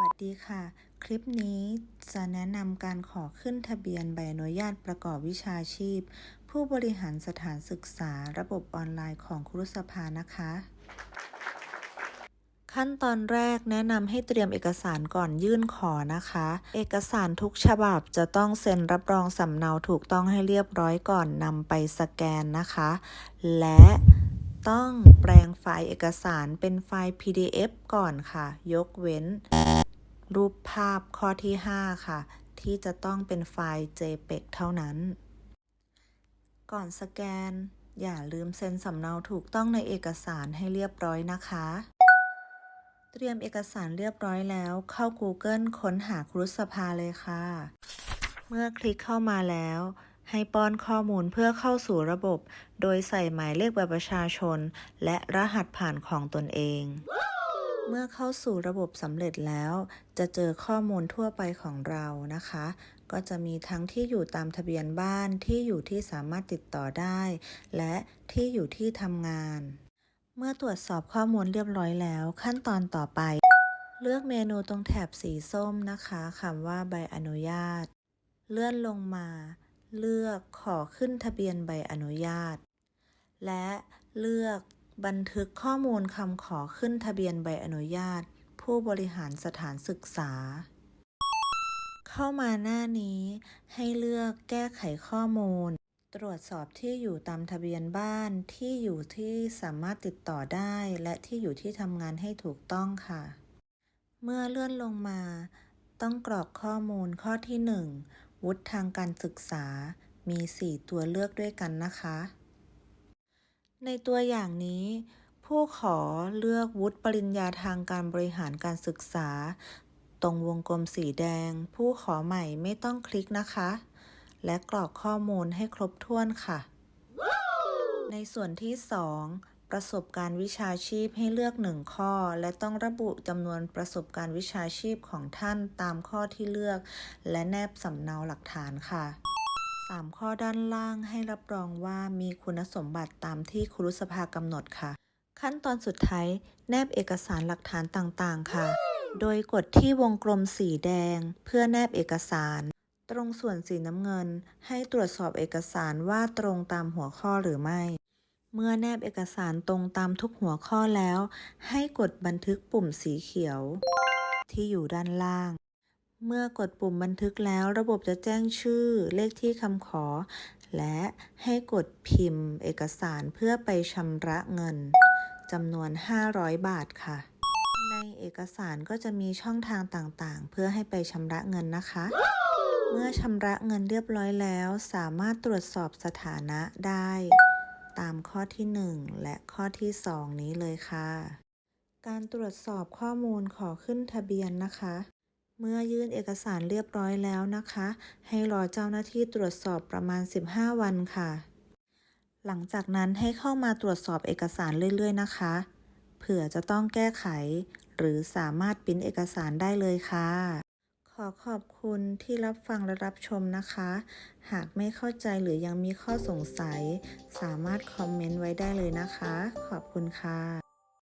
วัสดีค่ะ คลิปนี้จะแนะนำการขอขึ้นทะเบียนใบอนุญาตประกอบวิชาชีพ ผู้บริหารสถานศึกษาระบบออนไลน์ของครุสภานะคะ ขั้นตอนแรกแนะนำให้เตรียมเอกสารก่อนยื่นขอนะคะ เอกสารทุกฉบับจะต้องเซ็นรับรองสำเนาถูกต้องให้เรียบร้อยก่อนนำไปสแกนนะคะ และต้องแปลงไฟล์เอกสารเป็นไฟล์ PDF ก่อนค่ะ ยกเว้น รูปภาพข้อที่ 5 ค่ะ ที่จะต้องเป็นไฟล์ JPEG เท่านั้น ก่อนสแกน อย่าลืมเซ็นสำเนาถูกต้องในเอกสารให้เรียบร้อยนะคะ เตรียมเอกสารเรียบร้อยแล้ว เข้า Google ค้นหาครุสภาเลยค่ะ เมื่อคลิกเข้ามาแล้วให้ป้อนข้อมูลเพื่อเข้าสู่ระบบ โดยใส่หมายเลขบัตรประชาชน และรหัสผ่านของตนเอง เมื่อเข้าสู่ระบบสำเร็จแล้ว จะเจอข้อมูลทั่วไปของเรานะคะ ก็จะมีทั้งที่อยู่ตามทะเบียนบ้านที่อยู่ที่สามารถติดต่อได้ และที่อยู่ที่ทำงาน เมื่อตรวจสอบข้อมูลเรียบร้อยแล้ว ขั้นตอนต่อไป เลือกเมนูตรงแถบสีส้มนะคะคำว่าใบอนุญาต เลื่อนลงมา เลือกขอขึ้นทะเบียนใบอนุญาต และเลือก บันทึกข้อมูลคำขอขึ้นทะเบียนใบอนุญาต ผู้บริหารสถานศึกษา เข้ามาหน้านี้ ให้เลือกแก้ไขข้อมูล ตรวจสอบที่อยู่ตามทะเบียนบ้านที่อยู่ที่สามารถติดต่อได้ และที่อยู่ที่ทำงานให้ถูกต้องค่ะ เมื่อเลื่อนลงมา ต้องกรอกข้อมูลข้อที่ 1 วุฒิทางการศึกษามี 4 ตัวเลือกด้วยกันนะคะ ในตัวอย่างนี้ ผู้ขอเลือกวุฒิปริญญาทางการบริหารการศึกษา ตรงวงกลมสีแดง ผู้ขอใหม่ไม่ต้องคลิกนะคะ และกรอกข้อมูลให้ครบถ้วนค่ะ ในส่วนที่ 2ประสบการณ์วิชาชีพให้เลือก1ข้อ และต้องระบุจำนวนประสบการณ์วิชาชีพของท่านตามข้อที่เลือก และแนบสำเนาหลักฐานค่ะ 3 ข้อด้านล่างให้รับรองว่ามีคุณสมบัติตามที่ครุสภากำหนดค่ะ ขั้นตอนสุดท้าย แนบเอกสารหลักฐานต่างๆ ค่ะ โดยกดที่วงกลมสีแดง เพื่อแนบเอกสาร ตรงส่วนสีน้ำเงิน ให้ตรวจสอบเอกสารว่าตรงตามหัวข้อหรือไม่ เมื่อแนบเอกสารตรงตามทุกหัวข้อแล้ว ให้กดบันทึกปุ่มสีเขียว ที่อยู่ด้านล่าง เมื่อกดปุ่มบันทึกแล้วระบบจะแจ้งชื่อเลขที่คำขอ และให้กดพิมพ์เอกสารเพื่อไปชำระเงินจำนวน 500 บาทค่ะ ในเอกสารก็จะมีช่องทางต่างๆ เพื่อให้ไปชำระเงินนะคะ เมื่อชำระเงินเรียบร้อยแล้ว สามารถตรวจสอบสถานะได้ ตามข้อที่ 1 และข้อที่ 2 นี้เลยค่ะ การตรวจสอบข้อมูลขอขึ้นทะเบียนนะคะ เมื่อยื่นเอกสารเรียบร้อยแล้วนะคะ ให้รอเจ้าหน้าที่ตรวจสอบประมาณ 15 วันค่ะ หลังจากนั้นให้เข้ามาตรวจสอบเอกสารเรื่อย ๆ นะคะ เผื่อจะต้องแก้ไข หรือสามารถปริ้นเอกสารได้เลยค่ะ ขอขอบคุณที่รับฟังและรับชมนะคะ หากไม่เข้าใจหรือยังมีข้อสงสัย สามารถคอมเมนต์ไว้ได้เลยนะคะ ขอบคุณค่ะ